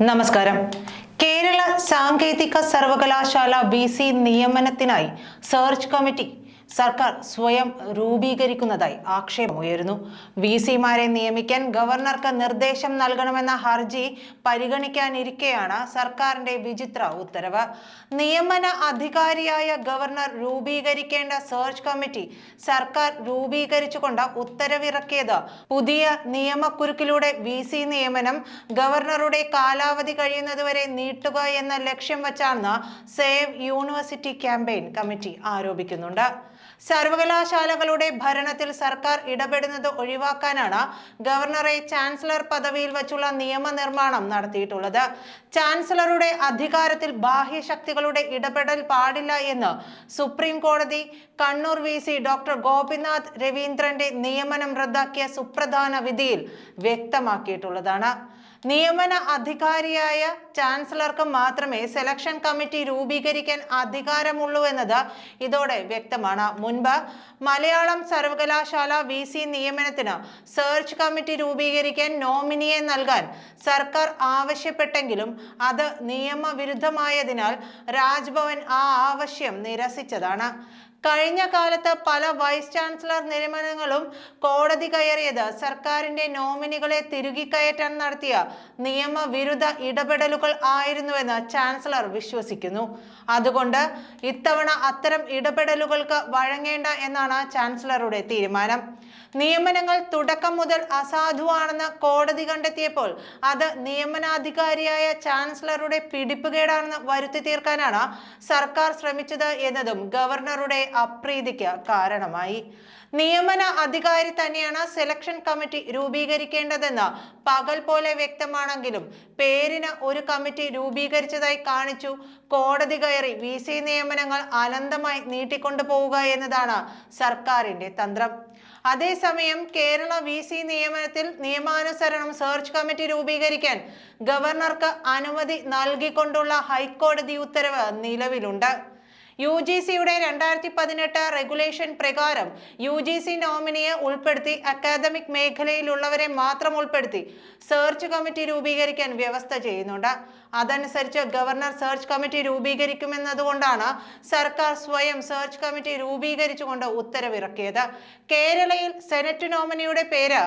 നമസ്കാരം. കേരള സാങ്കേതിക സർവകലാശാല ബി സി നിയമനത്തിനായി സെർച്ച് കമ്മിറ്റി സർക്കാർ സ്വയം രൂപീകരിക്കുന്നതായി ആക്ഷേപമുയരുന്നു വി സിമാരെ നിയമിക്കാൻ ഗവർണർക്ക് നിർദ്ദേശം നൽകണമെന്ന ഹർജി പരിഗണിക്കാനിരിക്കെയാണ് സർക്കാരിന്റെ വിചിത്ര ഉത്തരവ്. നിയമന അധികാരിയായ ഗവർണർ രൂപീകരിക്കേണ്ട സെർച്ച് കമ്മിറ്റി സർക്കാർ രൂപീകരിച്ചുകൊണ്ട് ഉത്തരവിറക്കിയത്. പുതിയ നിയമക്കുരുക്കിലൂടെ വി സി നിയമനം ഗവർണറുടെ കാലാവധി കഴിയുന്നതുവരെ നീട്ടുക എന്ന ലക്ഷ്യം വച്ചാണെന്ന് സേവ് യൂണിവേഴ്സിറ്റി ക്യാമ്പയിൻ കമ്മിറ്റി ആരോപിക്കുന്നുണ്ട്. സർവകലാശാലകളുടെ ഭരണത്തിൽ സർക്കാർ ഇടപെടുന്നത് ഒഴിവാക്കാനാണ് ഗവർണറെ ചാൻസലർ പദവിയിൽ വച്ചുള്ള നിയമനിർമ്മാണം നടത്തിയിട്ടുള്ളത്. ചാൻസലറുടെ അധികാരത്തിൽ ബാഹ്യശക്തികളുടെ ഇടപെടൽ പാടില്ല എന്ന് സുപ്രീം കോടതി Kannur V C doctor Gopinath രവീന്ദ്രന്റെ നിയമനം റദ്ദാക്കിയ സുപ്രധാന വിധിയിൽ വ്യക്തമാക്കിയിട്ടുള്ളതാണ്. നിയമന അധികാരിയായ ചാൻസലർക്ക് മാത്രമേ സെലക്ഷൻ കമ്മിറ്റി രൂപീകരിക്കാൻ അധികാരമുള്ളൂ എന്നത് ഇതോടെ വ്യക്തമാണ്. മുൻപ് മലയാളം സർവകലാശാല വി സി നിയമനത്തിന് സെർച്ച് കമ്മിറ്റി രൂപീകരിക്കാൻ നോമിനിയെ നൽകാൻ സർക്കാർ ആവശ്യപ്പെട്ടെങ്കിലും അത് നിയമവിരുദ്ധമായതിനാൽ രാജ്ഭവൻ ആ ആവശ്യം നിരസിച്ചതാണ്. കഴിഞ്ഞ കാലത്ത് പല വൈസ് ചാൻസലർ നിയമനങ്ങളും കോടതി കയറിയത് സർക്കാരിന്റെ നോമിനികളെ തിരുകി കയറ്റാൻ നടത്തിയ നിയമവിരുദ്ധ ഇടപെടലുകൾ ആയിരുന്നുവെന്ന് ചാൻസലർ വിശ്വസിക്കുന്നു. അതുകൊണ്ട് ഇത്തവണ അത്തരം ഇടപെടലുകൾക്ക് വഴങ്ങേണ്ട എന്നാണ് ചാൻസലറുടെ തീരുമാനം. നിയമനങ്ങൾ തുടക്കം മുതൽ അസാധുവാണെന്ന് കോടതി കണ്ടെത്തിയപ്പോൾ അത് നിയമനാധികാരിയായ ചാൻസലറുടെ പിടിപ്പുകേടാണെന്ന് വരുത്തി തീർക്കാനാണ് സർക്കാർ ശ്രമിച്ചത് എന്നതും ഗവർണറുടെ അപ്രീതിക്ക് കാരണമായി. നിയമന അധികാരി തന്നെയാണ് സെലക്ഷൻ കമ്മിറ്റി രൂപീകരിക്കേണ്ടതെന്ന് പകൽ പോലെ വ്യക്തമാണെങ്കിലും പേരിന് ഒരു കമ്മിറ്റി രൂപീകരിച്ചതായി കാണിച്ചു. കോടതി കയറി വി. സി. നിയമനങ്ങൾ അനന്തമായി നീട്ടിക്കൊണ്ടു പോവുക എന്നതാണ് സർക്കാരിന്റെ തന്ത്രം. അതേസമയം കേരള വി. സി. നിയമനത്തിൽ നിയമാനുസരണം സെർച്ച് കമ്മിറ്റി രൂപീകരിക്കാൻ ഗവർണർക്ക് അനുമതി നൽകിക്കൊണ്ടുള്ള ഹൈക്കോടതി ഉത്തരവ് നിലവിലുണ്ട്. യു ജി സിയുടെ രണ്ടായിരത്തി പതിനെട്ട് റെഗുലേഷൻ പ്രകാരം യു ജി സി നോമിനിയെ ഉൾപ്പെടുത്തി അക്കാദമിക് മേഖലയിലുള്ളവരെ മാത്രം ഉൾപ്പെടുത്തി സെർച്ച് കമ്മിറ്റി രൂപീകരിക്കാൻ വ്യവസ്ഥ ചെയ്യുന്നുണ്ട്. അതനുസരിച്ച് ഗവർണർ സെർച്ച് കമ്മിറ്റി രൂപീകരിക്കുമെന്നതുകൊണ്ടാണ് സർക്കാർ സ്വയം സെർച്ച് കമ്മിറ്റി രൂപീകരിച്ചുകൊണ്ട് ഉത്തരവിറക്കിയത്. കേരളയിൽ സെനറ്റ് നോമിനിയുടെ പേര്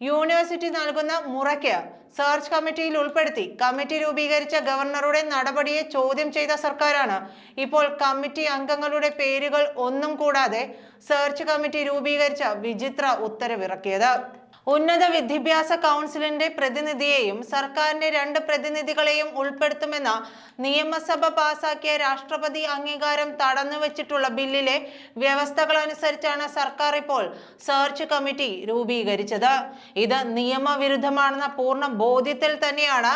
യൂണിവേഴ്സിറ്റി നൽകുന്ന മുറയ്ക്ക് സെർച്ച് കമ്മിറ്റിയിൽ ഉൾപ്പെടുത്തി കമ്മിറ്റി രൂപീകരിച്ച ഗവർണറുടെ നടപടിയെ ചോദ്യം ചെയ്ത സർക്കാരാണ്. ഇപ്പോൾ കമ്മിറ്റി അംഗങ്ങളുടെ പേരുകൾ ഒന്നും കൂടാതെ സെർച്ച് കമ്മിറ്റി രൂപീകരിച്ച വിചിത്ര ഉത്തരവിറക്കിയത്. ഉന്നത വിദ്യാഭ്യാസ കൗൺസിലിന്റെ പ്രതിനിധിയെയും സർക്കാരിന്റെ രണ്ട് പ്രതിനിധികളെയും ഉൾപ്പെടുത്തുമെന്ന നിയമസഭ പാസാക്കിയ രാഷ്ട്രപതി അംഗീകാരം തടഞ്ഞുവച്ചിട്ടുള്ള ബില്ലിലെ വ്യവസ്ഥകൾ അനുസരിച്ചാണ് സർക്കാർ ഇപ്പോൾ സെർച്ച് കമ്മിറ്റി രൂപീകരിച്ചത്. ഇത് നിയമവിരുദ്ധമാണെന്ന പൂർണ ബോധ്യത്തിൽ തന്നെയാണ്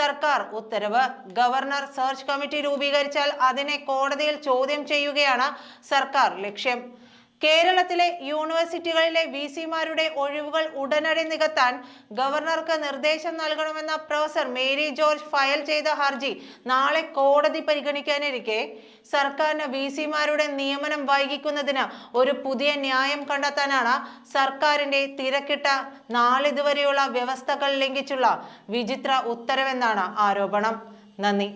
സർക്കാർ ഉത്തരവ്. ഗവർണർ സെർച്ച് കമ്മിറ്റി രൂപീകരിച്ചാൽ അതിനെ കോടതിയിൽ ചോദ്യം ചെയ്യുകയാണ് സർക്കാർ ലക്ഷ്യം. കേരളത്തിലെ യൂണിവേഴ്സിറ്റികളിലെ വി സിമാരുടെ ഒഴിവുകൾ ഉടനടി നികത്താൻ ഗവർണർക്ക് നിർദ്ദേശം നൽകണമെന്ന പ്രൊഫസർ മേരി ജോർജ് ഫയൽ ചെയ്ത ഹർജി നാളെ കോടതി പരിഗണിക്കാനിരിക്കെ. സർക്കാരിന് വി സിമാരുടെ നിയമനം വൈകിക്കുന്നതിന് ഒരു പുതിയ ന്യായം കണ്ടെത്താനാണ് സർക്കാരിന്റെ തിരക്കിട്ട നാളിതുവരെയുള്ള വ്യവസ്ഥകൾ ലംഘിച്ചുള്ള വിചിത്ര ഉത്തരവെന്നാണ് ആരോപണം. നന്ദി.